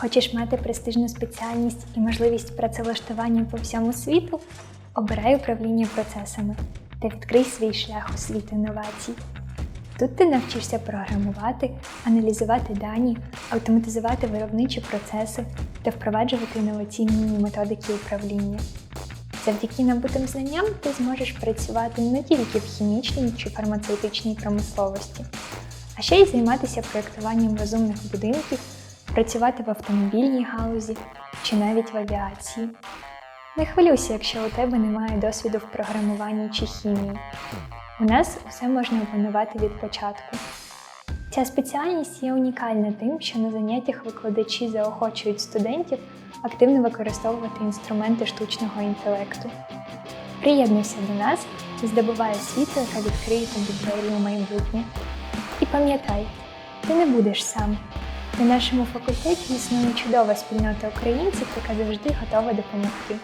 Хочеш мати престижну спеціальність і можливість працевлаштування по всьому світу? Обирай управління процесами та відкрий свій шлях у світ інновацій. Тут ти навчишся програмувати, аналізувати дані, автоматизувати виробничі процеси та впроваджувати інноваційні методики управління. Завдяки набутим знанням ти зможеш працювати не тільки в хімічній чи фармацевтичній промисловості, а ще й займатися проєктуванням розумних будинків, працювати в автомобільній галузі чи навіть в авіації. Не хвилюйся, якщо у тебе немає досвіду в програмуванні чи хімії. У нас усе можна опанувати від початку. Ця спеціальність є унікальна тим, що на заняттях викладачі заохочують студентів активно використовувати інструменти штучного інтелекту. Приєднуйся до нас і здобувай освіту, яка відкриє тобі двері у майбутнє. І пам'ятай, ти не будеш сам. На нашому факультеті існує чудова спільнота українців, яка завжди готова допомогти.